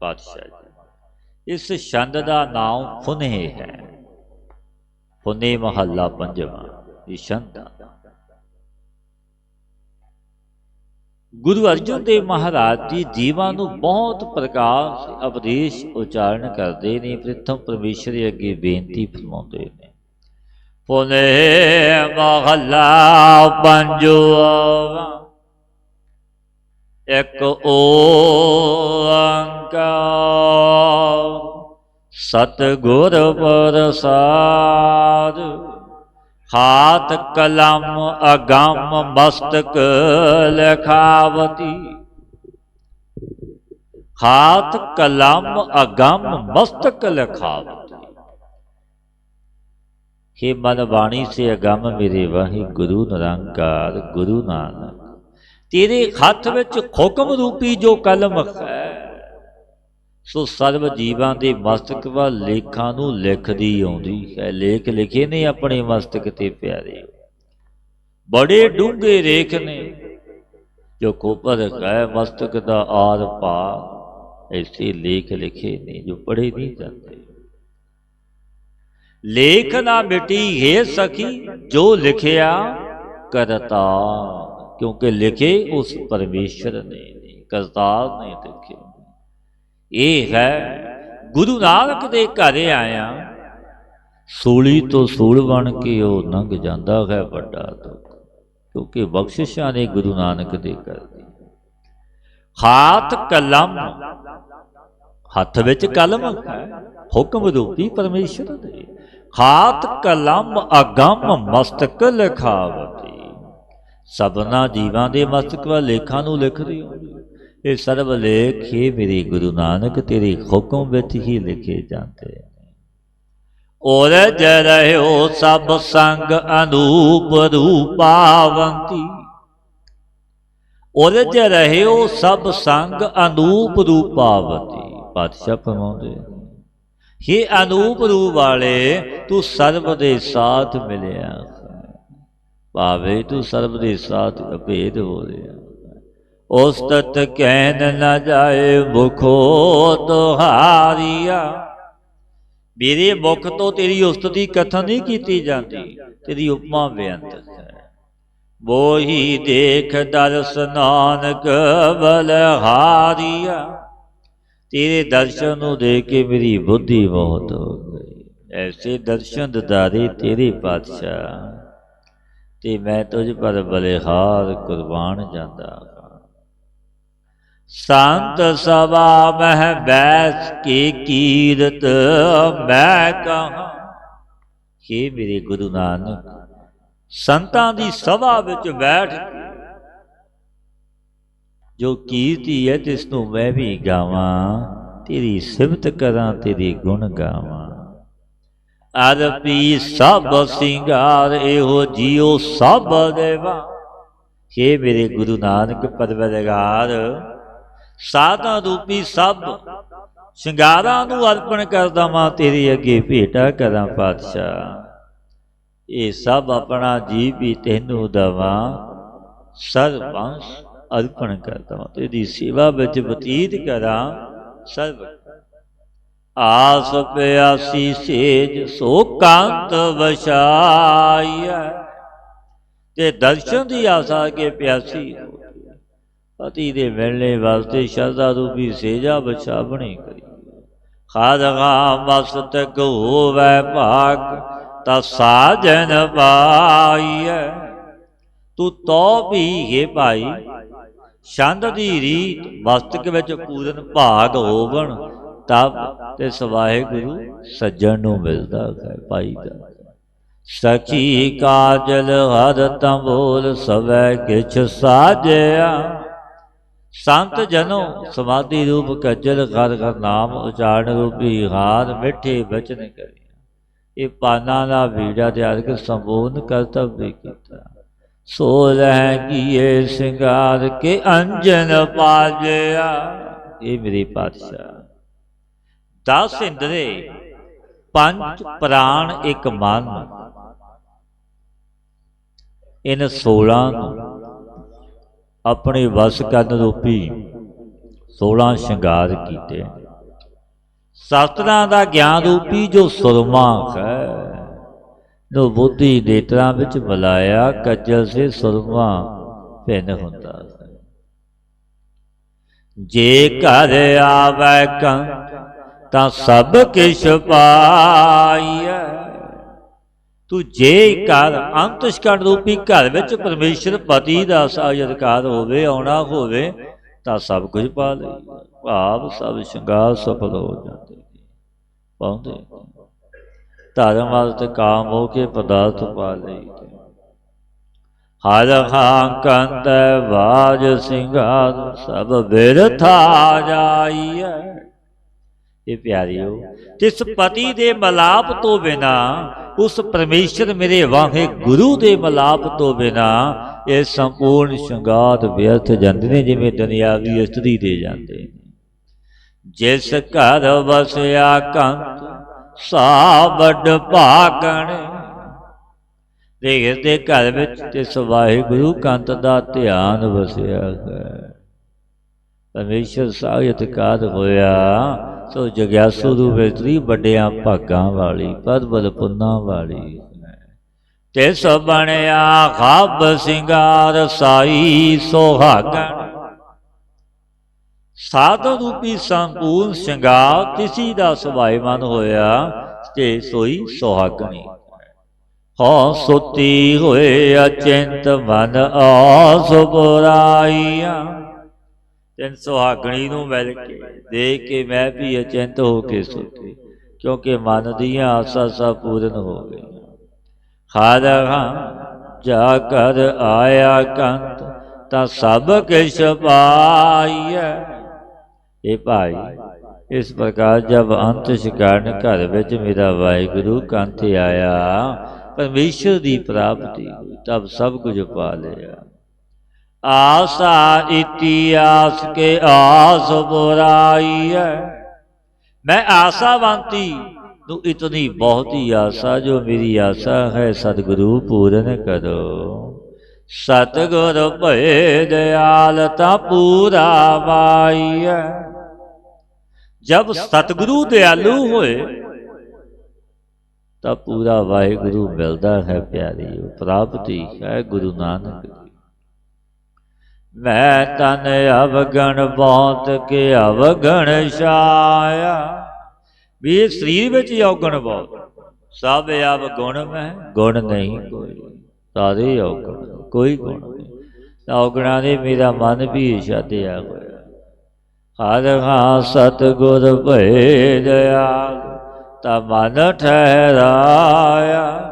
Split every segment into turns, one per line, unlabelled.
ਪਾਤਸ਼ਾਹ ਜੀ ਇਸ ਛੰਦ ਦਾ ਨਾਮ ਫੁਨੇ ਹੈ। ਫੁਨੇ ਮਹੱਲਾ ਪੰਜਵਾਂ ਇਹ ਛੰਦ ਗੁਰੂ ਅਰਜਨ ਦੇਵ ਮਹਾਰਾਜ ਜੀ ਜੀਵਾਂ ਨੂੰ ਬਹੁਤ ਪ੍ਰਕਾਸ਼ ਸੇ ਉਪਦੇਸ਼ ਉਚਾਰਨ ਕਰਦੇ ਨੇ, ਪ੍ਰਥਮ ਪਰਮੇਸ਼ਰ ਦੇ ਅੱਗੇ ਬੇਨਤੀ ਫਰਮਾਉਂਦੇ ਨੇ। ਫੁਨੇ ਮਹੱਲਾ ਪੰਜਵਾਂ। ਇੱਕ ਓੰਕਾਰ ਸਤਿਗੁਰ ਪ੍ਰਸਾਦ ਹਾਥ ਕਲਮ ਅਗੰਮ ਮਸਤਕ ਲਖਾਵਤੀ ਹਾਥ ਕਲਮ ਅਗੰਮ ਮਸਤਕ ਲਖਾਵਤੀ हे मन वाणी से अगम मेरे वाहे गुरु निरंकार गुरु नानक ਤੇਰੇ ਹੱਥ ਵਿੱਚ ਹੁਕਮ ਰੂਪੀ ਜੋ ਕਲਮ ਹੈ ਸੋ ਸਰਬ ਜੀਵਾਂ ਦੇ ਮਸਤਕ ਵੱਲ ਲੇਖਾਂ ਨੂੰ ਲਿਖਦੀ ਆਉਂਦੀ ਹੈ। ਲੇਖ ਲਿਖੇ ਨੇ ਆਪਣੇ ਮਸਤਕ ਤੇ ਪਿਆਰੇ। ਬੜੇ ਡੂੰਘੇ ਰੇਖ ਨੇ। ਜੋ ਕੋਪਰ ਹੈ ਮਸਤਕ ਦਾ ਆਰ ਪਾਰ ਐਸੇ ਲੇਖ ਲਿਖੇ ਨੇ ਜੋ ਪੜ੍ਹੇ ਨਹੀਂ ਜਾਂਦੇ। ਲੇਖ ਨਾ ਮਿਟੀ ਹੈ ਸਖੀ, ਜੋ ਲਿਖਿਆ ਕਰਤਾ। ਕਿਉਂਕਿ ਲਿਖੇ ਉਸ ਪਰਮੇਸ਼ਰ ਨੇ ਕਰਤਾਰ ਨੇ ਲਿਖੇ ਇਹ ਹੈ, ਗੁਰੂ ਨਾਨਕ ਦੇ ਘਰ ਆਇਆ। ਸੂਲੀ ਤੋਂ ਸੂਲ ਬਣ ਕੇ ਉਹ ਲੰਘ ਜਾਂਦਾ ਹੈ ਵੱਡਾ ਦੁੱਖ, ਕਿਉਂਕਿ ਬਖਸ਼ਿਸ਼ਾਂ ਨੇ ਗੁਰੂ ਨਾਨਕ ਦੇ ਕਰ ਦੀ। ਹਾਥ ਕਲਮ, ਹੱਥ ਵਿੱਚ ਕਲਮ ਹੁਕਮ ਰੂਪੀ ਪਰਮੇਸ਼ਰ ਦੇ। ਹਾਥ ਕਲਮ ਅਗੰਮ ਮਸਤਕ ਲਿਖਾਵਤੀ। ਸਭਨਾ ਜੀਵਾਂ ਦੇ ਮਸਤਕ ਵੱਲ ਲੇਖਾਂ ਨੂੰ ਲਿਖਦੀ ਹੋ। ਇਹ ਸਰਬ ਲੇਖ ਹੀ ਮੇਰੀ ਗੁਰੂ ਨਾਨਕ ਤੇਰੇ ਹੁਕਮ ਵਿੱਚ ਹੀ ਲਿਖੇ ਜਾਂਦੇ ਨੇ ਔਰ ਜੈ ਰਹਿਓ ਸਭ ਸੰਗ ਅਨੂਪ ਰੂਪਾਵੰਤੀ। ਔਰ ਜੈ ਰਹਿਓ ਸਭ ਸੰਗ ਅਨੂਪ ਰੂਪਾਵਤੀ। ਪਾਤਸ਼ਾਹ ਫਰਮਾਉਂਦੇ ਹੇ ਅਨੂਪ ਰੂਪ ਵਾਲੇ, ਤੂੰ ਸਰਬ ਦੇ ਸਾਥ ਮਿਲਿਆ ਭਾਵੇ ਤੂੰ ਸਰਬ ਦੇ ਸਾਥ ਅਭੇਦ ਹੋ ਰਿਹਾ ਉਸ ਤਤ ਕਹਿਨ ਨਾ ਜਾਏ ਮੁਖੋ ਤੁਹਾਰੀਆ। ਮੇਰੇ ਮੁਖ ਤੋਂ ਤੇਰੀ ਉਸਤਤੀ ਕਥਨ ਨਹੀਂ ਕੀਤੀ ਜਾਂਦੀ। ਤੇਰੀ ਉਪਮਾ ਬੇਅੰਤ ਹੈ। ਬੋਹੀ ਦੇਖ ਦਰਸ ਨਾਨਕ ਬਲਹਾਰੀਆ ਤੇਰੇ ਦਰਸ਼ਨ ਨੂੰ ਦੇਖ ਕੇ ਮੇਰੀ ਬੁੱਧੀ ਬਹੁਤ ਹੋ ਗਈ। ਐਸੇ ਦਰਸ਼ਨ ਦਦਾਰੇ ਤੇਰੇ ਪਾਤਸ਼ਾਹ। ਤੇ ਮੈਂ ਤੁਝ ਪਰ ਬਲਿਹਾਰ ਕੁਰਬਾਨ ਜਾਂਦਾ। ਸੰਤ ਸਭਾ ਮਹਿ ਬੈਸ ਕੀ ਕੀਰਤ ਮੈਂ ਕਹਾਂ। हे ਮੇਰੇ ਗੁਰੂ ਨਾਨਕ, ਸੰਤਾਂ ਦੀ ਸਭਾ ਵਿੱਚ ਬੈਠ ਜੋ ਕੀਰਤੀ ਹੈ, ਤਿਸ ਨੂੰ ਮੈਂ ਵੀ ਗਾਵਾਂ, ਤੇਰੀ ਸਿਫਤ ਕਰਾਂ, ਤੇਰੀ ਗੁਣ ਗਾਵਾਂ। ਅਰਪੀ ਸਭ ਸਿੰਗਾਰ, ਇਹੋ ਜੀਉ ਸਭ ਦੇਵਾ। हे ਮੇਰੇ ਗੁਰੂ ਨਾਨਕ ਪਰਵਰਗਾਰ ਸਾਧਾ ਰੂਪੀ ਸਭ ਸ਼ਿੰਗਾਰਾਂ ਨੂੰ ਅਰਪਣ ਕਰਦਾ ਮਾਂ, ਤੇਰੇ ਅੱਗੇ ਭੇਟਾ ਕਰਾਂ ਪਾਤਸ਼ਾਹ। ਇਹ ਸਭ ਆਪਣਾ ਜੀ ਵੀ ਤੈਨੂੰ ਦਵਾਂ, ਸਰਬੰਸ ਅਰਪਣ ਕਰਦਾ ਹਾਂ ਤੇਰੀ ਸੇਵਾ ਵਿੱਚ ਬਤੀਤ ਕਰਾਂ ਸਰਬ। ਆਸ ਪਿਆਸੀ ਸੇਜ ਸੋ ਕਾਂਤ ਵਸ਼ਾਈਐ ਤੇ ਦਰਸ਼ਨ ਦੀ ਆਸਾ ਕੇ ਪਿਆਸੀ ਹੋ ਪਤੀ ਦੇ ਮਿਲਣੇ ਵਾਸਤੇ ਸ਼ਰਧਾ ਰੂਪੀ ਸੇਜਾ ਬਛਾ ਬਣੀ ਕਰੀ। ਖਾਦਗਾ ਮਸਤਕ ਹੋਵੇ ਭਾਗ ਤਾ ਸਾਜਨ ਪਾਈਐ ਤੂੰ ਤੋ ਵੀ ਹੈ ਭਾਈ, ਛੰਦ ਦੀ ਰੀਤ ਮਸਤਕ ਵਿੱਚ ਪੂਰਨ ਭਾਗ ਹੋਵਣ ਤਬ ਤੇ ਸਵਾਏ ਗੁਰੂ ਸੱਜਣ ਨੂੰ ਮਿਲਦਾ ਹੈ ਭਾਈ ਦਾ। ਸਖੀ ਕਾਜਲ ਹਰ ਤੰਬੋਲ ਸਵੈ ਕਿਛ ਸਾਜਿਆ। ਸੰਤ ਜਨੋ ਸਮਾਧੀ ਰੂਪ ਕਜਲ ਘਰ ਘਰ ਨਾਮ ਉਚਾਰਨ ਰੂਪੀ ਹਾਰ ਮਿੱਠੇ ਬਚਨ ਕਰੀ ਇਹ ਪਾਨਾ ਦਾ ਵੀੜਾ ਤਿਆਰ ਕੇ ਸੰਬੋਧਨ ਕਰਤਵ ਕੀਤਾ। ਸੋ ਰਹਿ ਕੀਏ ਸਿੰਗਾਰ ਕੇ ਅੰਜਨ ਪਾਜਿਆ। ਇਹ ਮੇਰੀ ਪਾਤਸ਼ਾਹ। ਦਸ ਇੰਦਰੇ ਪੰਜ ਪ੍ਰਾਣ ਇੱਕ ਮਨ। ਇਨ 16 ਨੂੰ ਆਪਣੇ ਵਸ ਕਰਨ ਰੂਪੀ 16 ਸ਼ਿੰਗਾਰ ਕੀਤੇ। ਸ਼ਾਸਤਰਾਂ ਦਾ ਗਿਆਨ ਰੂਪੀ ਜੋ ਸੁਰਮਾ ਹੈ, ਨੂੰ ਬੁੱਧੀ ਨੇਤਰਾਂ ਵਿੱਚ ਬੁਲਾਇਆ ਕੱਜਲ ਸੇ ਸੁਰਮਾ ਭਿੰਨ ਹੁੰਦਾ ਹੈ। ਜੇ ਘਰ ਆਵੈ ਕੰਤ ਤਾਂ ਸਭ ਕਿਛ ਪਾਈਐ। ਤੂੰ ਜੇ ਘਰ ਅੰਤਸ਼ਕਣ ਰੂਪੀ ਘਰ ਵਿੱਚ ਪਰਮੇਸ਼ਰ ਪਤੀ ਦਾ ਸਾਜਦਕਾਰ ਹੋਵੇ ਆਉਣਾ ਹੋਵੇ ਤਾਂ ਸਭ ਕੁਝ ਪਾ ਲਈ ਭਾਵ ਸਭ ਸ਼ਿੰਗਾਰ ਸਫਲ ਹੋ ਜਾਂਦੇ। ਪਾਉਂਦੇ। ਧਰਮ ਵਾਸਤੇ ਕਾਮ ਹੋ ਕੇ ਪਦਾਰਥ ਪਾ ਲਈ ਹਰ ਹਾਂ ਕੰਤ ਬਾਜ ਸਿੰਘਾਰ ਸਭ ਬਿਰਥਾ ਜਾਈਐ ਇਹ ਪਿਆਰਿਓ ਤਿਸ ਪਤੀ ਦੇ ਮਲਾਪ ਤੋਂ ਬਿਨਾ, ਉਸ ਪਰਮੇਸ਼ਰ ਮੇਰੇ ਵਾਹੇ ਗੁਰੂ ਦੇ ਮਲਾਪ ਤੋਂ ਬਿਨਾ, ਇਹ ਸੰਪੂਰਨ ਸ਼ਿੰਗਾਰ ਵਿਅਰਥ ਜਾਂਦੇ ਨੇ, ਜਿਵੇਂ ਦੁਨਿਆਵੀ ਇਸਤਰੀ ਦੇ ਜਾਂਦੇ ਜਿਸ ਘਰ ਵਸਿਆ ਕੰਤ ਸਾ ਵੱਡ ਭਾਗਣ ਦੇਖਦੇ ਘਰ ਵਿੱਚ ਤਿਸ ਵਾਹਿਗੁਰੂ ਕੰਤ ਦਾ ਧਿਆਨ ਵਸਿਆ ਹੈ। ਪਰਮੇਸ਼ਰ ਸਾਹਿਤਕਾਰ ਹੋਇਆ ਸੋ ਜਗਿਆਸੂ ਰੂਪ ਵਿੱਚ ਤ੍ਰੀ ਵੱਡਿਆਂ ਭਾਗਾਂ ਵਾਲੀ, ਪਦ ਬਲ ਪੁੰਨਾ ਵਾਲੀ। ਤੇ ਸੋ ਬਣਿਆ ਖੱਬ ਸਿੰਗਾਰ ਸਾਈ ਸੁਹਾਗਣ। ਸਾਧ ਰੂਪੀ ਸੰਪੂਰਨ ਸ਼ਿੰਗਾਰ, ਤਿਸੀ ਦਾ ਸੁਭਾਈਮਨ ਹੋਇਆ ਤੇ ਸੋਈ ਸੁਹਾਗਣੀ। ਹੋ ਸੁਤੀ ਹੋਏ ਅਚਿੰਤ ਮਨ ਆਸ ਬੁਰਾਈਆਂ। ਤਿੰਨ ਸੁਹਾਗਣੀ ਨੂੰ ਮਿਲ ਕੇ ਦੇਖ ਕੇ ਮੈਂ ਵੀ ਅਚਿੰਤ ਹੋ ਕੇ ਸੁੱਤੀ, ਕਿਉਂਕਿ ਮਨ ਦੀਆਂ ਆਸਾਂ ਸਭ ਪੂਰਨ ਹੋ ਗਈਆਂ। ਖਾਦਹਾਂ ਜਾ ਕਰ ਆਇਆ ਕੰਤ, ਤਾਂ ਸਭ ਕਿਛ ਪਾਈਐ। ਇਹ ਭਾਈ, ਇਸ ਪ੍ਰਕਾਰ ਜਬ ਅੰਤ ਸ਼ਿਕਾਰਨ ਘਰ ਵਿੱਚ ਮੇਰਾ ਵਾਹਿਗੁਰੂ ਕੰਤ ਆਇਆ, ਪਰਮੇਸ਼ਰ ਦੀ ਪ੍ਰਾਪਤੀ ਤਬ ਸਭ ਕੁਝ ਪਾ ਲਿਆ। ਆਸਾ ਇਤੀ ਆਸ ਕੇ ਆਸ ਬੁਰਾਈ ਹੈ ਮੈਂ ਆਸਾਵੰਤੀ ਨੂੰ ਇਤਨੀ ਬਹੁਤੀ ਆਸਾ ਜੋ ਮੇਰੀ ਆਸਾ ਹੈ, ਸਤਿਗੁਰੂ ਪੂਰਨ ਕਰੋ। ਸਤਿਗੁਰ ਭਏ ਦਿਆਲ ਤਾਂ ਪੂਰਾ ਵਾਈਐ। ਜਬ ਸਤਿਗੁਰੂ ਦਿਆਲੂ ਹੋਏ, ਤਾਂ ਪੂਰਾ ਵਾਹਿਗੁਰੂ ਮਿਲਦਾ ਹੈ ਪਿਆਰੀ। ਪ੍ਰਾਪਤੀ ਹੈ ਗੁਰੂ ਨਾਨਕ ਮੈਂ ਤਨ ਅਵਗਣ ਬਹੁਤ ਕੇ ਅਵਗਣ ਛਾਇਆ। ਵੀ ਇਹ ਸਰੀਰ ਵਿੱਚ ਹੀ ਔਗਣ ਬਹੁਤ। ਸਭ ਆਪ ਗੁਣ ਮੈਂ, ਗੁਣ ਨਹੀਂ ਕੋਈ। ਸਾਰੇ ਔਗਣ, ਕੋਈ ਗੁਣ ਨਹੀਂ। ਤਾਂ ਦੇ ਮੇਰਾ ਮਨ ਵੀ ਛਾਦਿਆ ਹੋਇਆ। ਹਰ ਹਾਂ ਸਤਿਗੁਰ ਭਏ ਦਇਆਲ ਤਾਂ ਮਨ ਠਹਿਰਾਇਆ।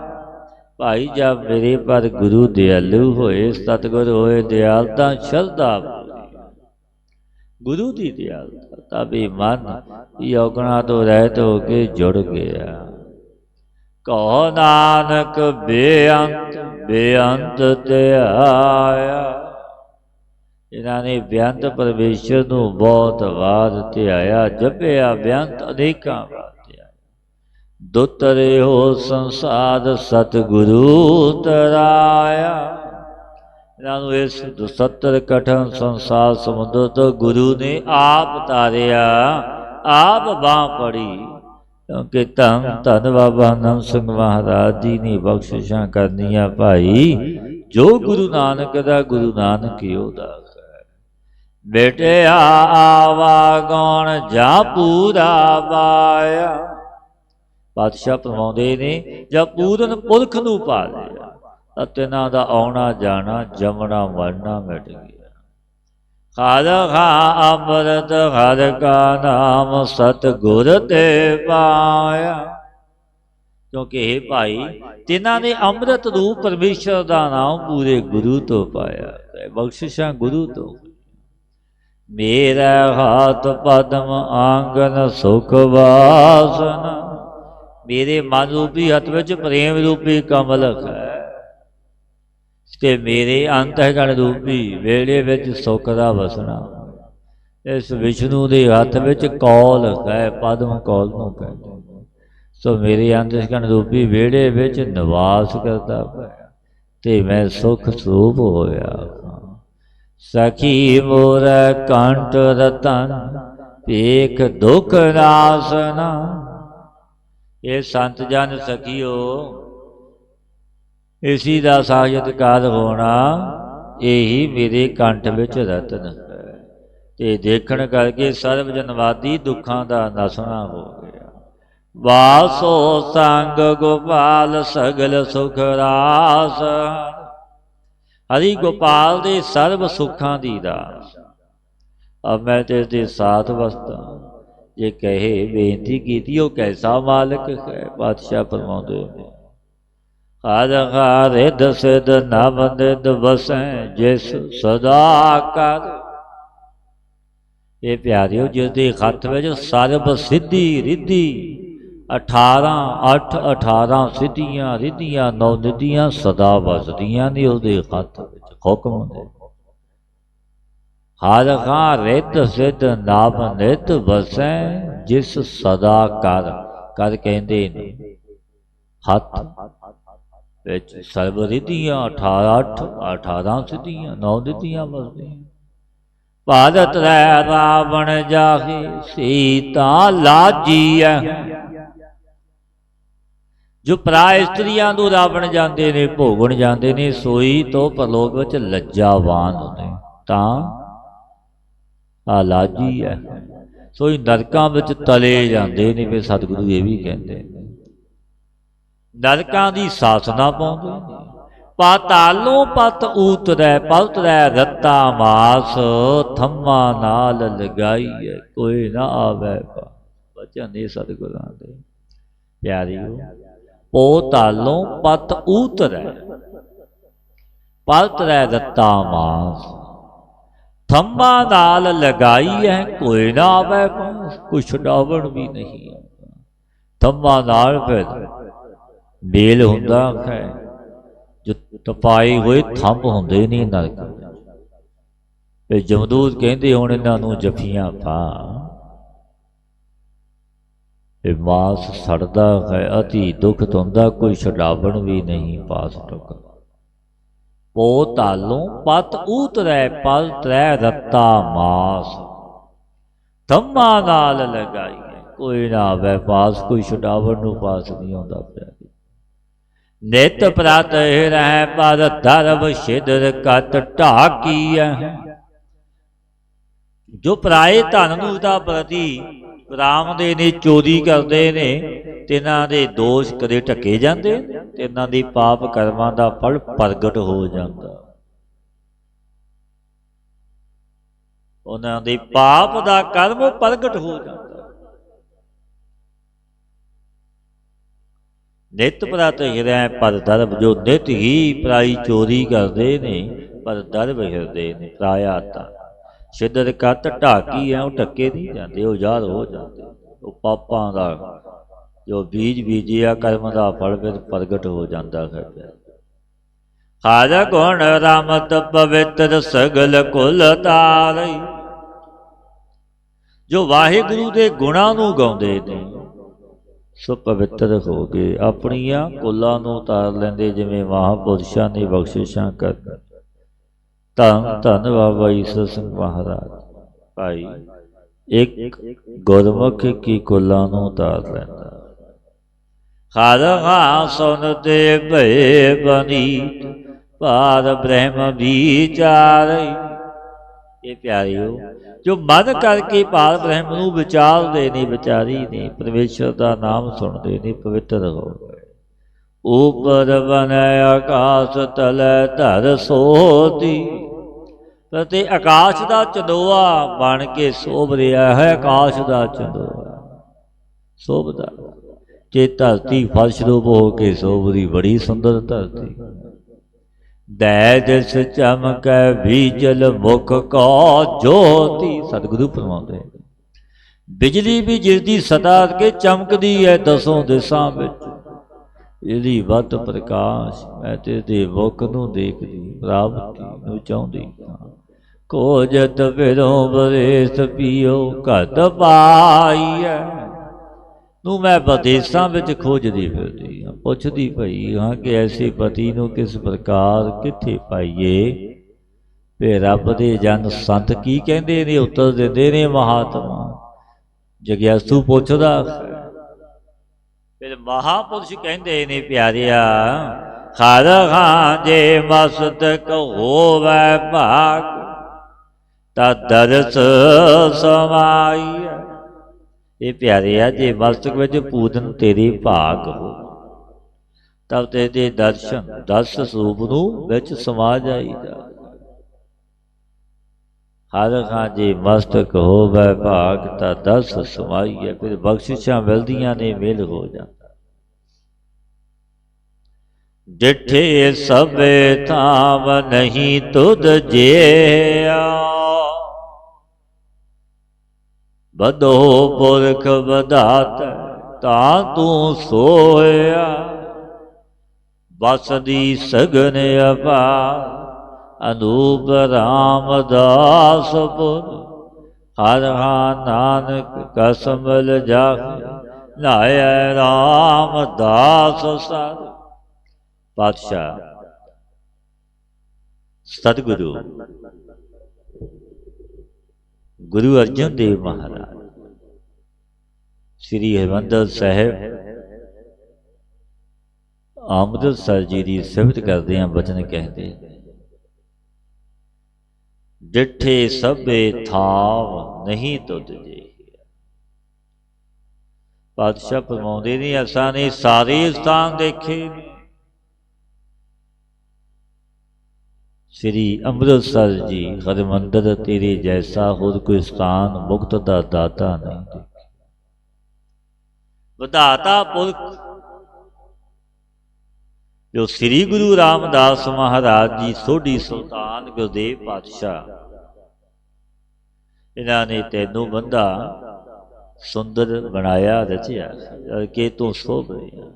ਭਾਈ ਜਬ ਮੇਰੇ ਪਰ ਗੁਰੂ ਦਿਆਲੂ ਹੋਏ, ਸਤਿਗੁਰ ਹੋਏ, ਦਿਆਲ ਤਾਂ ਸ਼ਰਧਾ ਗੁਰੂ ਦੀ ਦਿਆਲਤਾ ਤਾਂ ਵੀ ਮਨ ਯੋਗਣਾ ਤੋਂ ਰਹਿਤ ਹੋ ਕੇ ਜੁੜ ਗਿਆ। ਕਹੋ ਨਾਨਕ, ਬੇਅੰਤ ਬੇਅੰਤ ਆਇਆ। ਇਹਨਾਂ ਨੇ ਬੇਅੰਤ ਪਰਮੇਸ਼ਰ ਨੂੰ ਬਹੁਤ ਵਾਰ ਤੇ ਆਇਆ ਜਪਿਆ, ਬੇਅੰਤ ਅਨੇਕਾਂ ਵਾਰ। ਦੁਤਰੇ ਹੋ ਸੰਸਾਰ ਸਤਿਗੁਰੂ ਤਰਾਇਆ। ਇਹਨਾਂ ਨੂੰ ਇਸ 70 ਕਠਨ ਸੰਸਾਰ ਸਮੁੰਦਰ ਤੋਂ ਗੁਰੂ ਨੇ ਆਪ ਤਾਰਿਆ। ਆਪ ਬਾਹ ਪੜੀ ਕਿਉਂਕਿ ਧੰਨ ਧੰਨ ਬਾਬਾ ਨਾਮ ਸਿੰਘ ਮਹਾਰਾਜ ਜੀ ਨੇ ਬਖਸ਼ਿਸ਼ਾਂ ਕਰਨੀਆਂ ਭਾਈ, ਜੋ ਗੁਰੂ ਨਾਨਕ ਦਾ ਗੁਰੂ ਨਾਨਕ ਹੀ ਉਹਦਾ ਹੈ। ਬੇਟਿਆ ਆਵਾ ਗਉਣ ਜਾ ਪੂਰਾ ਪਾਇਆ ਪਾਤਸ਼ਾਹ ਫਰਮਾਉਂਦੇ ਨੇ ਜਾਂ ਪੂਰਨ ਪੁਰਖ ਨੂੰ ਪਾ ਲਿਆ। ਤਾਂ ਤਿਨਾਂ ਦਾ ਆਉਣਾ ਜਾਣਾ, ਜਮਣਾ ਮਰਨਾ ਮਿਟ ਗਿਆ। ਖਾਦ ਖਾ ਅੰਮ੍ਰਿਤ ਹਰ ਕਾ ਨਾਮ ਸਤ ਗੁਰ ਤੇ ਪਾਇਆ। ਕਿਉਂਕਿ ਇਹ ਭਾਈ, ਤਿਨਾਂ ਨੇ ਅੰਮ੍ਰਿਤ ਰੂਪ ਪਰਮੇਸ਼ਰ ਦਾ ਨਾਮ ਪੂਰੇ ਗੁਰੂ ਤੋਂ ਪਾਇਆ। ਬਖਸ਼ਿਸ਼ਾਂ ਗੁਰੂ ਤੋਂ ਮੇਰਾ ਹੱਥ ਪਦਮ ਆਂਗਨ ਸੁਖ ਵਾਸਨਾ। ਮੇਰੇ ਮਨ ਰੂਪੀ ਹੱਥ ਵਿੱਚ ਪ੍ਰੇਮ ਰੂਪੀ ਕਮਲ ਹੈ। ਤੇ ਮੇਰੇ ਅੰਤਹਿਗਣ ਰੂਪੀ ਵੇੜੇ ਵਿੱਚ ਸੁਖ ਦਾ ਵਸਣਾ। ਇਸ ਵਿਸ਼ਨੂੰ ਦੇ ਹੱਥ ਵਿੱਚ ਕੌਲ ਹੈ, ਪਦਮ ਕੌਲ ਨੂੰ ਕਹਿੰਦੇ ਸੋ ਮੇਰੇ ਅੰਤਹਿਗਣ ਰੂਪੀ ਵੇੜੇ ਵਿੱਚ ਨਿਵਾਸ ਕਰਦਾ ਪਿਆ। ਤੇ ਮੈਂ ਸੁਖ ਸਰੂਪ ਹੋਇਆ ਸਖੀ ਮੋਰ ਕੰਟ ਰਤਨ ਏਕ ਦੁਖ ਨਾਸਨਾ। ਇਹ ਸੰਤ ਜਨ ਸਖੀਓ ਇਸੀ ਦਾ ਸਾਜਤਕਾਰ ਹੋਣਾ, ਇਹੀ ਮੇਰੇ ਕੰਠ ਵਿੱਚ ਰਤਨ। ਹੈ ਤੇ ਦੇਖਣ ਕਰਕੇ ਸਰਬ ਜਨਵਾਦੀ ਦੁੱਖਾਂ ਦਾ ਨਸਣਾ ਹੋ ਗਿਆ। ਵਾਸੋ ਸੰਗ ਗੋਪਾਲ ਸਗਲ ਸੁਖ ਰਾਸ। ਹਰੀ ਗੋਪਾਲ ਦੇ ਸਰਬ ਸੁੱਖਾਂ ਦੀ ਦਾਸ। ਅਬ ਮੈਂ ਤੇ ਦੇ ਸਾਥ ਵਸਤਾ ਜੇ ਕਹੇ ਬੇਨਤੀ ਕੀਤੀ, ਉਹ ਕੈਸਾ ਮਾਲਕ ਹੈ ਬਾਦਸ਼ਾਹ ਫਰਮਾਉਂਦੇ ਨੇ ਹਰ ਹਰ ਦਸਦ ਨਵਦ ਦਵਸੈ ਜਿਸ ਸਦਾ ਕਰ। ਇਹ ਪਿਆਰਿਓ, ਜਿਸ ਦੇ ਹੱਥ ਵਿੱਚ ਸਰਬ ਸਿੱਧੀ ਰਿੱਧੀ 18 8 18 ਸਿੱਧੀਆਂ ਰਿੱਧੀਆਂ, ਨੌ ਨਿਧੀਆਂ ਸਦਾ ਵਸਦੀਆਂ ਨੇ, ਉਹਦੇ ਹੱਥ ਵਿੱਚ ਹੁਕਮ ਦੇ ਹਰ ਕਾ ਰਿਤ ਸਿਧ ਨਾਮ ਨਿਤ ਵਸੈ, ਜਿਸ ਸਦਾ ਕਰ ਕਰ ਕਹਿੰਦੇ ਨੇ। ਹੱਥ ਵਿੱਚ ਸਰਬ ਰਿਧੀਆਂ 18 18 ਸਿੱਧੀਆਂ, ਨੌ ਦਿੱਤੀਆਂ ਵਸਦੀਆਂ। ਭਾਰਤ ਰਹਿ ਰਾਵਣ ਜਾਹੇ, ਸੀਤਾ ਲਾਜੀਐ। ਜੋ ਪ੍ਰਾ ਇਸਤਰੀਆਂ ਨੂੰ ਰਾਵਣ ਜਾਂਦੇ ਨੇ, ਭੋਗਣ ਜਾਂਦੇ ਨੇ, ਸੋਈ ਤੋਂ ਪਰਲੋਕ ਵਿੱਚ ਲੱਜਾਵਾਨ ਹੁੰਦੇ ਤਾਂ ਆ ਲਾਜੀ ਹੈ ਸੋਈ ਨਰਕਾਂ ਵਿੱਚ ਤਲੇ ਜਾਂਦੇ ਨੇ ਵੀ ਸਤਿਗੁਰੂ ਇਹ ਵੀ ਕਹਿੰਦੇ ਨਰਕਾਂ ਦੀ ਸਾਸਨਾ ਪਾਉਂਦੇ ਨੇ। ਪਾਤਾਲੋਂ ਪਤ ਉਤਰੈ ਪਲਤਰੈ ਰੱਤਾ ਮਾਸ, ਥੰਮਾ ਨਾਲ ਲਗਾਈਐ, ਕੋਈ ਨਾ ਆਵੇ ਬਚਨ ਦੇ ਸਤਿਗੁਰਾਂ ਦੇ। ਪਿਆਰੀਓ ਪੋਤਾਲੋਂ ਪਤ ਉਤਰੈ ਪਲਤਰੈ ਰੱਤਾ ਮਾਸ ਥੰਮਾ ਨਾਲ ਲਗਾਈ ਲਗਾਈਐ ਕੋਈ ਨਾ ਆਵੇ ਕੁਛ ਛਡਾਵਣ ਵੀ ਨਹੀਂ। ਥੰਮਾ ਨਾਲ ਫਿਰ ਬੇਲ ਹੁੰਦਾ ਹੈ, ਜੋ ਤਪਾਈ ਹੋਏ ਥੰਬ ਹੁੰਦੇ ਨਹੀਂ ਨਰਕ ਤੇ ਜਮਦੂਤ ਕਹਿੰਦੇ ਹੁਣ ਇਹਨਾਂ ਨੂੰ ਜਫੀਆਂ ਪਾ। ਇਹ ਮਾਸ ਸੜਦਾ ਹੈ, ਅਤੀ ਦੁੱਖ ਤੁੰਦਾ ਕੋਈ ਛਡਾਵਣ ਵੀ ਨਹੀਂ, ਪਾਸ ਟੁਕ। ਪੋ ਤਾਲੋਂ ਪਤ ਉਤਰੈ ਪਲ ਤਰੈ ਰੱਤਾ ਮਾਸ। ਥੰਮਾ ਨਾਲ ਲਗਾਈਏ ਕੋਈ ਨਾ ਆਵੇ ਕੋਈ ਛਡਾਵਣ ਨੂੰ ਪਾਸ ਨਹੀਂ ਆਉਂਦਾ ਪਿਆ। ਨਿਤ ਪ੍ਰਤ ਰਹਿ ਪਰ ਧਰਮ ਸਿਦਰ ਕਤ ਢਾਕੀਐ। ਜੋ ਪਰਾਏ ਧਨ ਨੂੰ ਦਾ ਪ੍ਰਤੀ ਰਾਮ ਦੇ ਨੇ ਚੋਰੀ ਕਰਦੇ ਨੇ ਤੇ ਇਹਨਾਂ ਦੇ ਦੋਸ਼ ਕਦੇ ਢੱਕੇ ਜਾਂਦੇ? ਤੇ ਇਹਨਾਂ ਦੀ ਪਾਪ ਕਰਮਾਂ ਦਾ ਫਲ ਪ੍ਰਗਟ ਹੋ ਜਾਂਦਾ। ਉਹਨਾਂ ਦੇ ਪਾਪ ਦਾ ਕਰਮ ਪ੍ਰਗਟ ਹੋ ਜਾਂਦਾ। ਨਿਤ ਪ੍ਰਤ ਹਿਰੈ ਪਰ ਦਰਬ, ਜੋ ਨਿਤ ਹੀ ਪ੍ਰਾਈ ਚੋਰੀ ਕਰਦੇ ਨੇ, ਪਰ ਦਰਬ ਹਿਰਦੇ ਨੇ, ਪ੍ਰਾਇਆ ਤਾਂ। ਸਿੱਧਰ ਕੱਤ ਢਾਕੀ ਐ ਉਹ ਟੱਕੇ ਨਹੀਂ ਜਾਂਦੇ ਉਹ ਯਾਦ ਹੋ ਜਾਂਦੇ। ਉਹ ਪਾਪਾਂ ਦਾ ਜੋ ਬੀਜ ਬੀਜਿਆ ਕਰਮ ਦਾ ਫਲ ਫਿਰ ਪ੍ਰਗਟ ਹੋ ਜਾਂਦਾ ਹੈ। ਖਾਜਾ ਗੁਣ ਰਾਮਤ ਪਵਿੱਤਰ ਸਗਲ ਕੁਲ ਤਾਰਈ ਜੋ ਵਾਹਿਗੁਰੂ ਦੇ ਗੁਣਾਂ ਨੂੰ ਗਾਉਂਦੇ ਨੇ, ਸੋ ਪਵਿੱਤਰ ਹੋ ਗਏ ਆਪਣੀਆਂ ਕੁੱਲਾਂ ਨੂੰ ਉਤਾਰ ਲੈਂਦੇ, ਜਿਵੇਂ ਮਹਾਪੁਰਸ਼ਾਂ ਨੇ ਬਖਸ਼ਿਸ਼ਾਂ ਕਰ ਧੰਨ ਧੰਨ ਬਾਬਾ ਈਸਰ ਸਿੰਘ ਮਹਾਰਾਜ। ਭਾਈ, ਇੱਕ ਗੁਰਮੁਖ ਕੀ ਕੁੱਲਾਂ ਨੂੰ ਉਤਾਰ ਲੈਂਦਾ। ਖਾਦਗਾ ਸੁਨ ਤੇ ਭਏ ਬਨੀਤ ਪਾਦ ਬ੍ਰਹਮ ਵਿਚਾਰਈ ਇਹ ਪਿਆਰਿਓ, ਜੋ ਮਨ ਕਰਕੇ ਪਾਰ ਬ੍ਰਹਮ ਨੂੰ ਵਿਚਾਰਦੇ ਨੇ, ਵਿਚਾਰੀ ਨੇ, ਪਰਮੇਸ਼ਰ ਦਾ ਨਾਮ ਸੁਣਦੇ ਨੇ, ਪਵਿੱਤਰ ਹੋ ਗਏ। ਉਪਰ ਬਨੈ ਆਕਾਸ਼, ਤਲੈ ਧਰ ਸੋਤੀ। ਤੇ ਆਕਾਸ਼ ਦਾ ਚੰਦੋਆ ਬਣ ਕੇ ਸੋਭ ਰਿਹਾ ਹੈ, ਆਕਾਸ਼ ਦਾ ਚੰਦੋਆ। ਸੋਭਦਾ। ਜੇ ਧਰਤੀ ਫਰਸ਼ ਰੂਪ ਹੋ ਕੇ ਸੋਭਦੀ ਬੜੀ ਸੁੰਦਰ ਧਰਤੀ। ਦੈ ਦਿਸ ਚਮਕੈ ਬੀਜਲ ਮੁਖ ਕੋ ਜੋਤੀ। ਸਤਿਗੁਰੂ ਫਰਮਾਉਂਦੇ ਬਿਜਲੀ ਵੀ ਜਿਸ ਦੀ ਸਦਾ ਅੱਗੇ ਚਮਕਦੀ ਹੈ, ਦਸੋਂ ਦਿਸ਼ਾ ਵਿੱਚ। ਇਹਦੀ ਵੱਤ ਪ੍ਰਕਾਸ਼ ਮੈਂ ਤੇ ਦੇ ਮੁਖ ਨੂੰ ਦੇਖਦੀ, ਪ੍ਰਾਪਤੀ ਨੂੰ ਚਾਹੁੰਦੀ ਕੋਜਤ ਵਿਰੋਂ ਬਰੇਸ ਪੀਓ ਘਟ ਪਾਈਐ। ਨੂੰ ਮੈਂ ਬਦੇਸਾਂ ਵਿੱਚ ਖੋਜਦੀ ਫਿਰਦੀ ਹਾਂ। ਪੁੱਛਦੀ ਭਈ ਹਾਂ ਕਿ ਐਸੇ ਪਤੀ ਨੂੰ ਕਿਸ ਪ੍ਰਕਾਰ ਕਿੱਥੇ ਪਾਈਏ? ਤੇ ਰੱਬ ਦੇ ਜਨ ਸੰਤ ਕੀ ਕਹਿੰਦੇ ਨੇ? ਉੱਤਰ ਦਿੰਦੇ ਨੇ ਮਹਾਤਮਾ। ਜਗਿਆਸੂ ਪੁੱਛਦਾ। ਫਿਰ ਮਹਾਪੁਰਸ਼ ਕਹਿੰਦੇ ਨੇ ਪਿਆਰਿਆ ਹਰ ਹਾਂ ਜੇ ਮਸਤਕ ਹੋਵੇ ਭਾਗ ਤਾ ਦਰਸ ਸਮਾਈ ਇਹ ਪਿਆਰੇ ਆ, ਜੇ ਮਸਤਕ ਵਿੱਚ ਪੂਜਨ ਤੇਰੇ ਭਾਗ ਹੋ। ਤਬ ਤੇ ਦੇ ਦਰਸ਼ਨ, ਦਸ ਸਰੂਪ ਨੂੰ ਵਿੱਚ ਸਮਾ ਜਾਈਦਾ। ਹਰ ਖਾਂ ਜੇ ਮਸਤਕ ਹੋਵੇ ਭਾਗ, ਤਾਂ ਦਸ ਸਮਾਈਏ, ਫਿਰ ਬਖਸ਼ਿਸ਼ਾਂ ਮਿਲਦੀਆਂ ਨੇ, ਮਿਲ ਹੋ ਜਾਂਦਾ। ਡਿਠੇ ਸਭੇ ਥਾਮ ਨਹੀਂ ਤੁਧ ਜਿਆ ਬਦੋ ਪੁਰਖ ਬਧਾਤ ਤਾਂ ਤੂੰ ਸੋਇਆ ਬਸਦੀ ਸਗਨ ਅਪਾਰ ਅਨੂਪ ਰਾਮਦਾਸ ਪੁਰ। ਹਰ ਹਾ ਨਾਨਕ ਕਸਮਲ ਜਾ ਲਾਇ ਰਾਮਦਾਸ ਸਰ। ਪਾਤਸ਼ਾਹ, ਸਤਿਗੁਰੂ। ਗੁਰੂ ਅਰਜਨ ਦੇਵ ਮਹਾਰਾਜ, ਸ੍ਰੀ ਹਰਿਮੰਦਰ ਸਾਹਿਬ ਅੰਮ੍ਰਿਤਸਰ ਜੀ ਦੀ ਸਿਫਤ ਕਰਦੇ ਆ ਬਚਨ ਕਹਿੰਦੇ ਡਿਠੇ ਸਭੇ ਥਾਵ ਨਹੀਂ ਤੁਧ ਜੇ ਪਾਤਸ਼ਾਹ ਫਰਮਾਉਂਦੇ ਨੇ, ਅਸਾਂ ਨੇ ਸਾਰੇ ਸਥਾਨ ਦੇਖੇ ਸ੍ਰੀ ਅੰਮ੍ਰਿਤਸਰ ਜੀ, ਹਰਿਮੰਦਰ ਤੇਰੇ ਜੈਸਾ ਹੋਰ ਕੋਈ ਸਥਾਨ ਮੁਕਤ ਦਾ ਦਾਤਾ ਨਹੀਂ ਦੇਖਿਆ। ਵਿਧਾਤਾ ਪੁਰਖ ਜੋ ਸ੍ਰੀ ਗੁਰੂ ਰਾਮਦਾਸ ਮਹਾਰਾਜ ਜੀ ਸੋਢੀ ਸੁਲਤਾਨ ਗੁਰਦੇਵ ਪਾਤਸ਼ਾਹ। ਇਹਨਾਂ ਨੇ ਤੈਨੂੰ ਬੰਦਾ ਸੁੰਦਰ ਬਣਾਇਆ, ਰਚਿਆ ਕਿ ਤੂੰ ਸੋਭ ਰਿਹਾ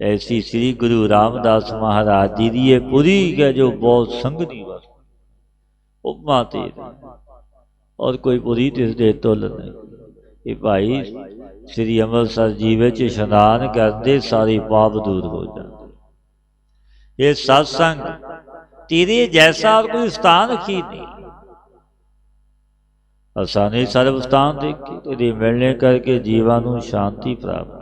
ਐਸੀ ਸ੍ਰੀ ਗੁਰੂ ਰਾਮਦਾਸ ਮਹਾਰਾਜ ਜੀ ਦੀ ਇਹ ਪੁਰੀ ਹੈ ਜੋ ਬਹੁਤ ਸੰਗਨੀ ਵਸਤੂ ਉਪਮਾ ਤੇ ਔਰ ਕੋਈ ਪੁਰੀ ਤਿਸ ਦੇ ਤੁਲ ਨਹੀਂ। ਇਹ ਭਾਈ ਸ੍ਰੀ ਅੰਮ੍ਰਿਤਸਰ ਜੀ ਵਿੱਚ ਇਸ਼ਨਾਨ ਕਰਦੇ ਸਾਰੇ ਪਾਪ ਦੂਰ ਹੋ ਜਾਂਦੇ। ਇਹ ਸਤਸੰਗ ਤੇਰੇ ਜੈਸਾ ਕੋਈ ਸਥਾਨ ਕੀ ਨਹੀਂ। ਅਸਾਨੇ ਸਰਬ ਸਥਾਨ ਦੇਖੇ। ਤੇਰੇ ਮਿਲਣੇ ਕਰਕੇ ਜੀਵਾਂ ਨੂੰ ਸ਼ਾਂਤੀ ਪ੍ਰਾਪਤ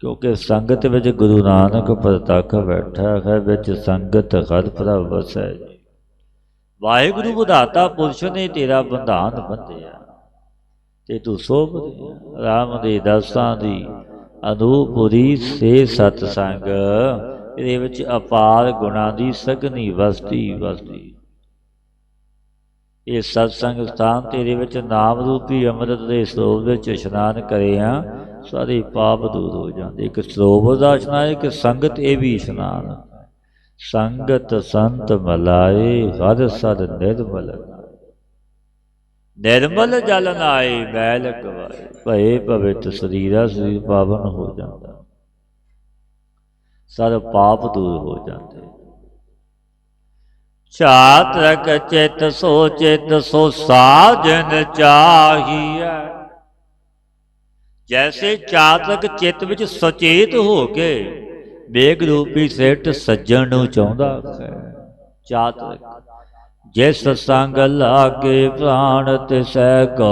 ਕਿਉਂਕਿ ਸੰਗਤ ਵਿੱਚ ਗੁਰੂ ਨਾਨਕ ਪ੍ਰਤੱਖ ਬੈਠਾ ਹੈ, ਵਿੱਚ ਸੰਗਤ ਹਰ ਪ੍ਰਭ ਵਸੈ ਵਾਹਿਗੁਰੂ ਵਿਧਾਤਾ ਪੁਰਸ਼ ਨੇ ਤੇਰਾ ਬੰਧਾਨ ਬੰਧਿਆ। ਤੇ ਤੂੰ ਸੋਭ ਰਾਮ ਦੇ ਦਸਾਂ ਦੀ ਅਨੂਪੁਰੀ ਸੇ ਸਤ ਸੰਗ। ਇਹਦੇ ਵਿੱਚ ਅਪਾਰ ਗੁਣਾ ਦੀ ਸਗਨੀ ਵਸਤੀ ਵਸਦੀ ਇਹ ਸਤਸੰਗ ਸਥਾਨ ਤੇਰੇ ਵਿੱਚ ਨਾਮ ਰੂਪੀ ਅੰਮ੍ਰਿਤ ਦੇ ਸਰੋਵਰ ਵਿੱਚ ਇਸ਼ਨਾਨ ਕਰੇ ਕਰਿਆ। ਸਾਰੇ ਪਾਪ ਦੂਰ ਹੋ ਜਾਂਦੇ। ਇੱਕ ਸਰੋਵਰ ਦਾ ਇਸ਼ਨਾਨ ਇੱਕ ਸੰਗਤ ਇਹ ਵੀ ਇਸ਼ਨਾਨ ਸੰਗਤ ਸੰਤ ਮਲਾਏ, ਹਰ ਸਦ ਨਿਰਮਲ। ਨਿਰਮਲ ਜਲ ਨਾਏ, ਮੈਲ ਗਵਾਏ। ਭਏ ਪਵਿੱਤ ਸਰੀਰਾ, ਸਰੀਰ ਪਾਵਨ ਹੋ ਜਾਂਦਾ। ਸਰ ਪਾਪ ਦੂਰ ਹੋ ਜਾਂਦੇ। ਛਾਤਰਕ ਚਿਤ ਸੋ ਚਿਤ ਸੋ ਸਾਜਨ ਚਾਹੀਐ। ਜੈਸੇ ਚਾਤਰਕ ਚਿੱਤ ਵਿੱਚ ਸੁਚੇਤ ਹੋ ਕੇ ਵੇਗ ਰੂਪੀ ਸੇਠ ਸੱਜਣ ਨੂੰ ਚਾਹੁੰਦਾ ਹੈ। ਚਾਤਰਕ ਜਿਸ ਸੰਗ ਲਾਗੇ ਪ੍ਰਾਣ ਤਿਸੈ ਕੋ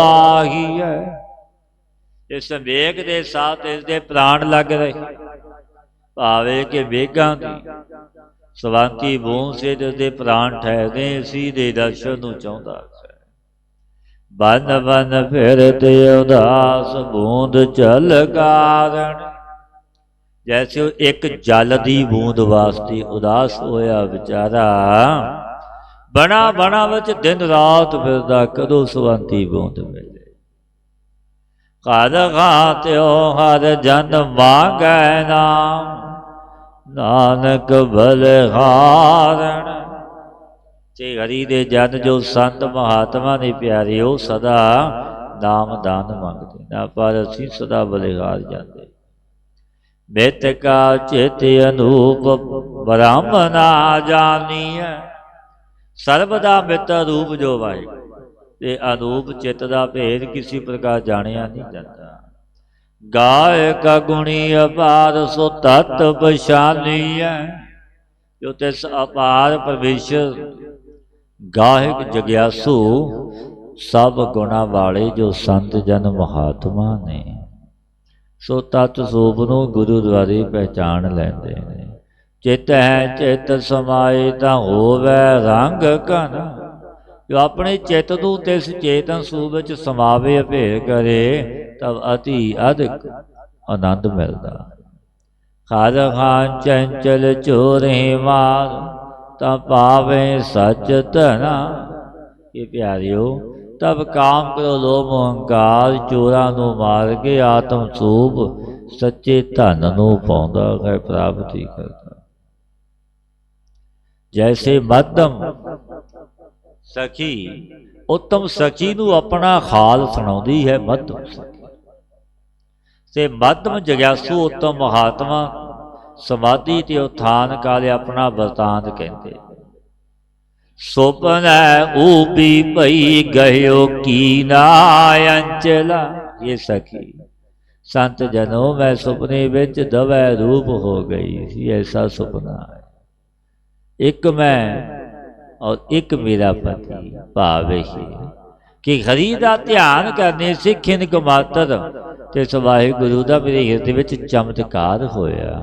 ਆਹੀਐ ਇਸ ਵੇਗ ਦੇ ਸਾਥ ਇਸ ਦੇ ਪ੍ਰਾਣ ਲੱਗ ਰਹੇ। ਭਾਵੇਂ ਕਿ ਵੇਗਾਂ ਦੀ ਸਵਾਂਤੀ ਬੂੰ ਸੇ ਦੇ ਪ੍ਰਾਣ ਠਹਿਰਦੇ ਸੀ ਦੇ ਦਰਸ਼ਨ ਨੂੰ ਚਾਹੁੰਦਾ ਹੈ। ਬਨ ਬਨ ਫਿਰਤੇ ਉਦਾਸ ਬੂੰਦ ਚਲ ਕਾਰਣ ਜੈਸੇ ਇੱਕ ਜਲ ਦੀ ਬੂੰਦ ਵਾਸਤੇ ਉਦਾਸ ਹੋਇਆ ਵਿਚਾਰਾ। ਬਣਾ ਬਣਾ ਵਿੱਚ ਦਿਨ ਰਾਤ ਫਿਰਦਾ, ਕਦੋਂ ਸਵੰਤੀ ਬੂੰਦ ਮਿਲੇ। ਕਾਦ ਘਾਤਿਓ ਹਰ ਜਨ ਮੰਗੈ ਨਾਮ, ਨਾਨਕ ਬਲਹਾਰਣ ਤੇ ਹਰੀ ਦੇ ਜਨ ਜੋ ਸੰਤ ਮਹਾਤਮਾ ਨੇ ਪਿਆਰੇ, ਉਹ ਸਦਾ ਨਾਮ ਦਾਨ ਮੰਗਦੇ ਨਾ। ਪਰ ਅਸੀਂ ਸਦਾ ਬਲਿਹਾਰ ਜਾਂਦੇ। ਮਿਤ ਕਾ ਚਿਤ ਅਨੂਪ, ਬ੍ਰਾਹਮਣਾ ਜਾਣੀਐ ਸਰਬਦਾ ਮਿਤ ਰੂਪ ਜੋ ਵਾਹਿ ਤੇ ਅਨੂਪ ਚਿਤ ਦਾ ਭੇਦ ਕਿਸੇ ਪ੍ਰਕਾਰ ਜਾਣਿਆ ਨਹੀਂ ਜਾਂਦਾ। ਗਾਇਕ ਗੁਣੀ ਅਪਾਰ ਸੋ ਤਤ ਪਛਾਨੀਐ। ਜੋ ਤਿਸ ਅਪਾਰ ਪਰਮੇਸ਼ਰ ਗਾਇਕ ਜਗਿਆਸੂ ਸਭ ਗੁਣਾ ਵਾਲੇ ਜੋ ਸੰਤ ਜਨ ਮਹਾਤਮਾ ਨੇ। ਸੋ ਤਤ ਸੂਪ ਨੂੰ ਗੁਰੂ ਦੁਆਰੇ ਪਹਿਚਾਨ ਲੈਂਦੇ ਨੇ। ਚਿਤ ਹੈ ਚਿਤ ਸਮਾਏ ਤਾਂ ਹੋਵੇ ਰੰਗ ਕਨ ਜੋ ਆਪਣੇ ਚਿੱਤ ਨੂੰ ਤੇ ਇਸ ਚੇਤਨ ਸੂਪ ਵਿੱਚ ਸਮਾਵੇ ਅਭੇਰ ਕਰੇ ਤਬ ਅਤੀ ਅਧਿਕ ਆਨੰਦ ਮਿਲਦਾ। ਖਾਦ ਖਾਨ ਚੰਚਲ ਚੋਰੇ ਮਾਰ। ਤਾਂ ਪਾਵੇ ਸੱਚ ਧਨਾ ਇਹ ਪਿਆਰਿਓ, ਤਬ ਕਾਮ ਕਰੋ ਲੋਭ ਹੰਕਾਰ, ਚੋਰਾਂ ਨੂੰ ਮਾਰ ਕੇ ਆਤਮ ਸੂਪ ਸੱਚੇ ਧਨ ਨੂੰ ਪਾਉਂਦਾ ਹੈ ਪ੍ਰਾਪਤੀ ਕਰਦਾ। ਜੈਸੇ ਮੱਧਮ ਸਖੀ, ਉਤਮ ਸਖੀ ਨੂੰ ਆਪਣਾ ਹਾਲ ਸੁਣਾਉਂਦੀ ਹੈ ਮੱਧਮ ਸਖੀ। ਤੇ ਮੱਧਮ ਜਗਿਆਸੂ ਉਤਮ ਮਹਾਤਮਾ ਸਮਾਧੀ ਤੇ ਉਥਾਨ ਕਾਲੇ ਆਪਣਾ ਵਰਤਾਂਤ ਕਹਿੰਦੇ। ਸੁਪਨ ਊਪੀ ਭਈ ਗਇਓ ਕੀਨਾ ਅੰਚਲਾ ਇਹ ਸਖੀ, ਸੰਤ ਜਨੋ ਮੈਂ ਸੁਪਨੇ ਵਿੱਚ ਦਵੈ ਰੂਪ ਹੋ ਗਈ ਸੀ, ਐਸਾ ਸੁਪਨਾ ਇੱਕ ਮੈਂ ਔਰ ਇੱਕ ਮੇਰਾ ਪਤੀ ਭਾਵੇ ਹੀ। ਕਿ ਹਰੀ ਦਾ ਧਿਆਨ ਕਰਨੇ ਸਿੱਖਿਨ ਕਮਾਤਰ ਤੇ ਸਵਾਹਿ ਗੁਰੂ ਦਾ ਮੇਰੇ ਹਿਰਦੇ ਵਿੱਚ ਚਮਤਕਾਰ ਹੋਇਆ।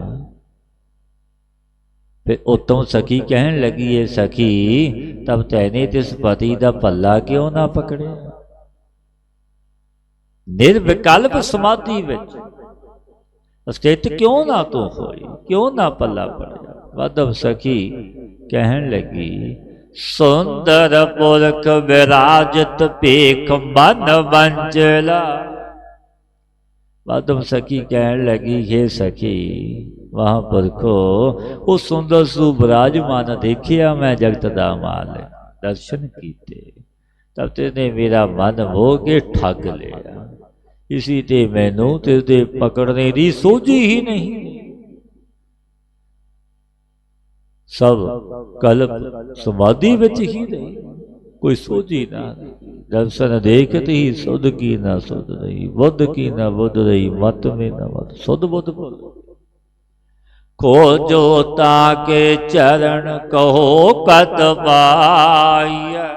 ਫਿਰ ਉਤੋਂ ਸਖੀ ਕਹਿਣ ਲੱਗੀ ਏ ਸਖੀ, ਤਬ ਤੈਨੇ ਤਿਸ ਪਤੀ ਦਾ ਪੱਲਾ ਕਿਉਂ ਨਾ ਪਕੜਿਆ? ਨਿਰਵਿਕਲਪ ਸਮਾਧੀ ਵਿੱਚ ਸਥਿਤ ਕਿਉਂ ਨਾ ਤੂੰ ਹੋਈ? ਕਿਉਂ ਨਾ ਪੱਲਾ ਪੜਿਆ? ਵਾਦਵ ਸਖੀ ਕਹਿਣ ਲੱਗੀ, ਸੁੰਦਰ ਪੁਰਖ ਵਿਰਾਜਤ ਭੇਖ ਮਨ ਵੰਜਲਾ। ਵਾਦਵ ਸਖੀ ਕਹਿਣ ਲੱਗੀ, ਹੈ ਸਖੀ ਵਹਾਂ ਪੁਰਖੋ ਉਹ ਸੁੰਦਰ ਸੂ ਵਿਰਾਜਮਾਨ ਦੇਖਿਆ ਮੈਂ ਜਗਤ ਦਾ ਮਾਲਕ, ਦਰਸ਼ਨ ਕੀਤੇ। ਤਬ ਤੇ ਨੇ ਮੇਰਾ ਮਨ ਹੋ ਕੇ ਠੱਗ ਲਿਆ। ਇਸੀ ਤੇ ਮੈਨੂੰ ਤੇ ਤੇ ਪਕੜਨੇ ਦੀ ਸੋਝੀ ਹੀ ਨਹੀਂ। ਸਭ ਕਲਪ ਸਮਾਧੀ ਵਿੱਚ ਹੀ ਰਹੀ ਕੋਈ ਸੋਝੀ ਨਾ। ਦਰਸ਼ਨ ਦੇਖਤ ਹੀ ਸੁਧ ਕੀ ਨਾ ਸੁਧ ਰਹੀ, ਬੁੱਧ ਕੀ ਨਾ ਬੁੱਧ ਰਹੀ, ਮਤ ਮੇ ਨਾ ਮਤ, ਸੁਧ ਬੁੱਧ ਬੋਲ। ਖੋਜੋ ਤਾ ਕੇ ਚਰਨ ਕਹੋ ਕਤ ਪਾਈਐ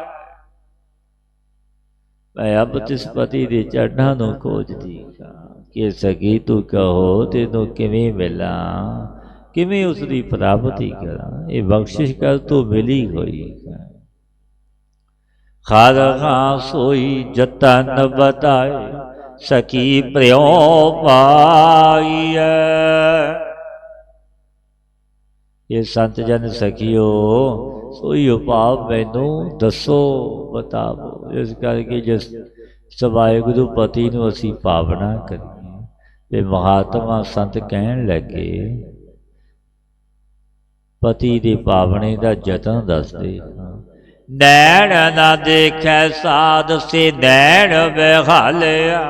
ਮੈਂ ਅਬ ਤਿਸ ਪਤੀ ਦੇ ਚੜਨਾ ਨੂੰ ਖੋਜਦੀ ਹਾਂ ਕਿ ਸਕੀ ਤੂੰ ਕਹੋ ਤੈਨੂੰ ਕਿਵੇਂ ਮਿਲਾਂ ਕਿਵੇਂ ਉਸ ਦੀ ਪ੍ਰਾਪਤੀ ਕਰਾਂ ਇਹ ਬਖਸ਼ਿਸ਼ ਕਰ ਤੂੰ ਮਿਲੀ ਹੋਈ ਹੈ ਖਾਰਹਾ ਸੋਈ ਜਤਨ ਬਤਾਏ ਸਕੀ ਪ੍ਰਿਓ ਪਾਈਐ ਇਹ ਸੰਤ ਜਨ ਸਖਿਓ ਸੋਈ ਉਪਾਅ ਮੈਨੂੰ ਦੱਸੋ, ਬਤਾਵੋ। ਇਸ ਕਰਕੇ ਜਿਸ ਸਵਾਏ ਗੁਰੂ ਪਤੀ ਨੂੰ ਅਸੀਂ ਪਾਵਨਾ ਕਰੀਏ ਤੇ ਮਹਾਤਮਾ ਸੰਤ ਕਹਿਣ ਲੱਗੇ, ਪਤੀ ਦੇ ਪਾਵਨੇ ਦਾ ਯਤਨ ਦੱਸਦੇ ਨੈਣ ਨਾ ਦੇਖੈ ਸਾਧ ਸੇ ਨੈਣ ਵਿਹਾਲਿਆ।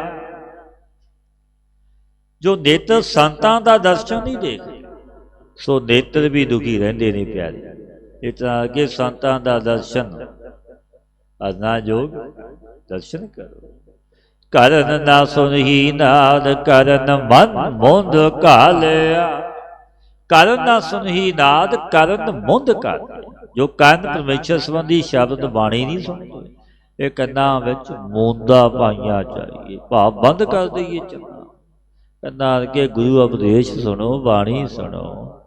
ਜੋ ਨੇਤਰ ਸੰਤਾਂ ਦਾ ਦਰਸ਼ਨ ਨਹੀਂ ਦੇਖ ਸੋ ਨੇਤਰ ਵੀ ਦੁਖੀ ਰਹਿੰਦੇ ਨੇ ਪਿਆਰੇ। ਇਤਨਾ ਅੱਗੇ ਸੰਤਾਂ ਦਾ ਦਰਸ਼ਨ। ਅਜਨਾ ਜੋਗ, ਦਰਸ਼ਨ ਕਰੋ। ਕਰਨ ਨਾ ਸੁਨਹੀ ਨਾਦ, ਕਰਨ ਮਨ ਮੁੰਦ ਕਾਲਿਆ ਕਰਨ ਨਾ ਸੁਨਹੀ ਨਾਦ, ਕਰਨ ਮੁੰਦ ਕਰ ਜੋ ਕੰਨ ਪਰਮੇਸ਼ਰ ਸੰਬੰਧੀ ਸ਼ਬਦ ਬਾਣੀ ਨਹੀਂ ਸੁਣਦੇ, ਇਹ ਕੰਨਾਂ ਵਿੱਚ ਮੂੰਦਾ ਪਾਈਆਂ ਚਾਹੀਏ ਭਾਵ ਬੰਦ ਕਰ ਦਈਏ ਚੰਗਾ। ਕੰਨਾਂ ਅੱਗੇ ਗੁਰੂ ਉਪਦੇਸ਼ ਸੁਣੋ, ਬਾਣੀ ਸੁਣੋ।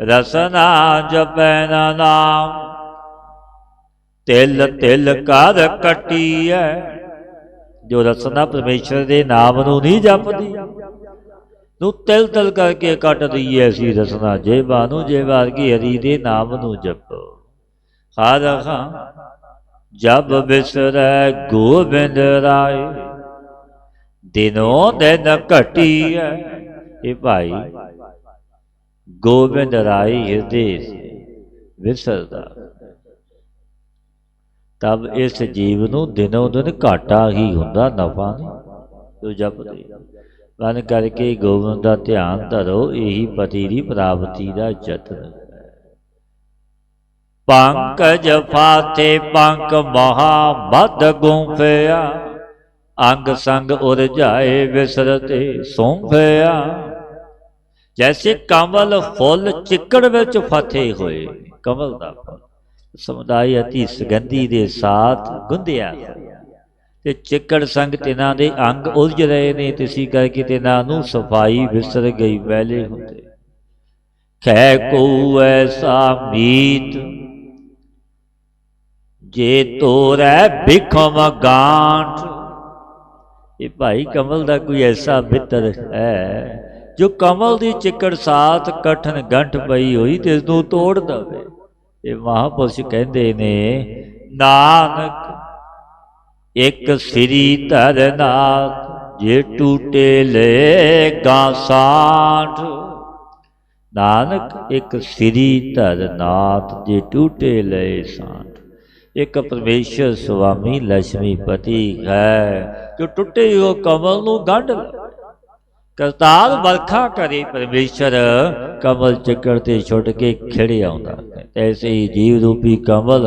ਰਸਨਾ ਜਪੈ ਨਾ ਨਾਮ। ਤਿਲ ਤਿਲ ਕਰ ਕਟੀਐ। ਜੋ ਰਸਨਾ ਪਰਮੇਸ਼ਰ ਦੇ ਨਾਮ ਨੂੰ ਨਹੀਂ ਜਪਦੀ, ਨੂੰ ਤਿਲ ਤਿਲ ਕਰਕੇ ਕੱਟ ਦਈਏ ਅਸੀਂ ਰਸਨਾ ਜੇਬਾ ਨੂੰ ਜੇਬਾ ਕੀ ਹਰੀ ਦੇ ਨਾਮ ਨੂੰ ਜਪੋ। ਹਰ ਖਾਂ ਜਬ ਬਿਸਰੈ ਗੋਬਿੰਦ ਰਾਏ। ਦਿਨੋਂ ਦਿਨ ਘਟੀਐ। ਇਹ ਭਾਈ ਗੋਬਿੰਦ ਰਾਏ ਹਿਰਦੇ ਵਿਸਰਦਾ। ਤਬ ਇਸ ਜੀਵ ਨੂੰ ਦਿਨੋਂ ਦਿਨ ਘਾਟਾ ਹੀ ਹੁੰਦਾ, ਨਫਾ ਨਹੀਂ, ਜੋ ਜਪਦੇ। ਮਨ ਕਰਕੇ ਗੋਬਿੰਦ ਦਾ ਧਿਆਨ ਧਰੋ, ਇਹੀ ਪਤੀ ਦੀ ਪ੍ਰਾਪਤੀ ਦਾ ਯਤਨ। ਹੈ ਪੰਕਜ ਫਾਤੇ ਪੰਕ ਮਹਾ ਮਦ ਗੁੰਫਿਆ, ਅੰਗ ਸੰਗ ਉਰਝਾਏ ਵਿਸਰਤੇ ਸੌਂਫਿਆ। ਜੈਸੇ ਕਮਲ ਫੁੱਲ ਚਿੱਕੜ ਵਿੱਚ ਫਥੇ ਹੋਏ। ਕਮਲ ਦਾ ਫੁੱਲ। ਸਮੁਦਾਇ ਅਤੀ ਸੁਗੰਧੀ ਦੇ ਸਾਥ ਗੁੰਦਿਆ ਤੇ ਚਿੱਕੜ ਸੰਗ ਤਿਨਾਂ ਦੇ ਅੰਗ ਉਲਝ ਰਹੇ ਨੇ। ਤਿਸੀ ਕਰਕੇ ਤਿਨਾਂ ਨੂੰ ਸਫ਼ਾਈ ਵਿਸਰ ਗਈ ਵੈਲੇ ਹੁੰਦੇ। ਖੈ ਕੋ ਐਸਾ ਮੀਤ। ਜੇ ਤੋਰੈ ਬਿਖਮ ਗਾਂਠ। ਇਹ ਭਾਈ ਕਮਲ ਦਾ ਕੋਈ ਐਸਾ ਮਿੱਤਰ ਹੈ। ਜੋ ਕਮਲ ਦੀ ਚਿੱਕੜ ਸਾਥ ਕਠਨ ਗੰਠ ਪਈ ਹੋਈ ਤੇ ਇਸ ਨੂੰ ਤੋੜ ਦਵੇ। ਇਹ ਮਹਾਪੁਰਸ਼ ਕਹਿੰਦੇ ਨੇ, ਨਾਨਕ, ਇੱਕ ਸ੍ਰੀ ਧਰਨਾਥ ਜੇ ਟੂਟੇ ਲੈ ਗਾ ਸਾਠ। ਨਾਨਕ, ਇੱਕ ਸ੍ਰੀ ਧਰਨਾਥ ਜੇ ਟੂਟੇ ਲੈ ਸਾਠ। ਇੱਕ ਪਰਮੇਸ਼ਰ ਸੁਆਮੀ ਲక్ష్ਮੀ ਪਤੀ ਹੈ, ਜੋ ਟੁੱਟੇ ਹੋ ਕਮਲ ਨੂੰ ਗੰਢ ਲੈ। ਕਰਤਾਰ ਵਰਖਾ ਕਰੇ ਪਰਮੇਸ਼ਰ ਕਮਲ ਚੱਕਰ ਤੇ ਛੁੱਟ ਕੇ ਖਿੜ ਆਉਂਦਾ ਹੈ। ਐਸੇ ਹੀ ਜੀਵ ਰੂਪੀ ਕਮਲ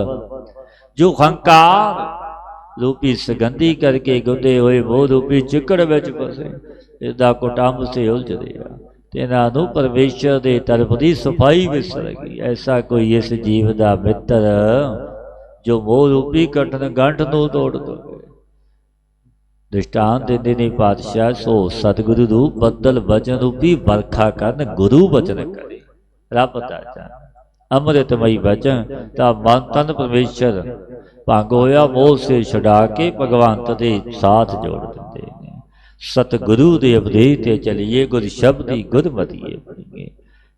ਜੋ ਹੰਕਾਰ ਰੂਪੀ ਸੁਗੰਧੀ ਕਰਕੇ ਗੁੰਦੇ ਹੋਏ ਉਹ ਰੂਪੀ ਚਿੱਕੜ ਵਿੱਚ ਫਸੇ ਇਸਦਾ ਕੁਟੰਬ ਸੇ ਉਲਝਦੇ ਆ। ਤੇ ਇਹਨਾਂ ਨੂੰ ਪਰਮੇਸ਼ਰ ਦੇ ਤਰਫ ਦੀ ਸਫ਼ਾਈ ਵਿਸਰ ਗਈ। ਐਸਾ ਕੋਈ ਇਸ ਜੀਵ ਦਾ ਮਿੱਤਰ ਜੋ ਮੋਹ ਰੂਪੀ ਕਟਨ ਗੰਢ ਨੂੰ ਤੋੜ ਦਵੇ ਦ੍ਰਿਸ਼ਟਾਂਤ ਦਿੰਦੇ ਨੇ ਪਾਤਸ਼ਾਹ ਸੋ ਸਤਿਗੁਰੂ ਰੂਪ ਬੱਦਲ ਵਚਨ ਰੂਪੀ ਵਰਖਾ ਕਰਨ ਗੁਰੂ ਬਚਨ ਕਰੇ। ਰੱਬ ਦਾ ਜਾਨ ਅੰਮ੍ਰਿਤਮਈ ਵਚਨ, ਤਾਂ ਮਨ ਤਨ ਪਰਮੇਸ਼ਰ, ਭੰਗ ਹੋਇਆ ਮੋਹ ਸੇ ਛਡਾ ਕੇ ਭਗਵੰਤ ਦੇ ਸਾਥ ਜੋੜ ਦਿੰਦੇ ਨੇ। ਸਤਿਗੁਰੂ ਦੇ ਉਪਦੇਸ਼ ਤੇ ਚਲੀਏ, ਗੁਰ ਸ਼ਬਦੀ ਗੁਰਮਤੀਏ ਬਣੀਏ।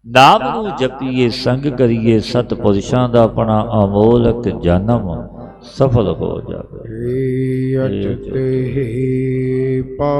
ਨਾਮ ਨੂੰ ਜਪੀਏ, ਸੰਗ ਕਰੀਏ, ਸਤਪੁਰਸ਼ਾਂ ਦਾ ਆਪਣਾ ਅਮੋਲਕ ਜਨਮ ਸਫਲ ਹੋ ਜਾਵੇ।
ਏ ਅਚਤੇ ਪਾ